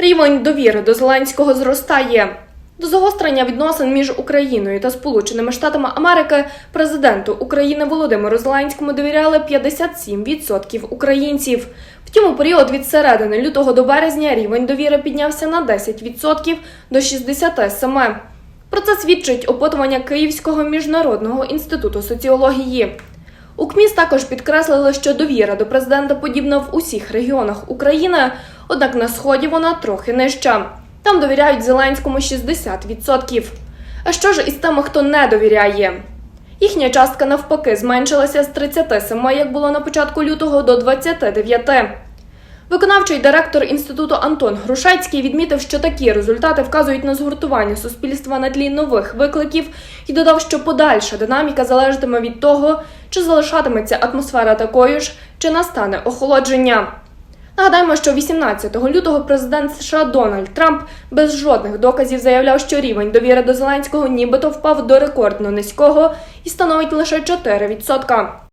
Рівень довіри до Зеленського зростає. До загострення відносин між Україною та Сполученими Штатами Америки президенту України Володимиру Зеленському довіряли 57% українців. Втім, у період від середини лютого до березня рівень довіри піднявся на 10% до 67%. Про це свідчить опитування Київського міжнародного інституту соціології. У КМІС також підкреслили, що довіра до президента подібна в усіх регіонах України, однак на сході вона трохи нижча. Там довіряють Зеленському 60%. А що ж із тими, хто не довіряє? Їхня частка навпаки зменшилася з 37, як було на початку лютого, до 29. Виконавчий директор інституту Антон Грушецький відмітив, що такі результати вказують на згуртування суспільства на тлі нових викликів і додав, що подальша динаміка залежатиме від того, чи залишатиметься атмосфера такою ж, чи настане охолодження. Нагадаємо, що 18 лютого президент США Дональд Трамп без жодних доказів заявляв, що рівень довіри до Зеленського нібито впав до рекордно низького і становить лише 4%.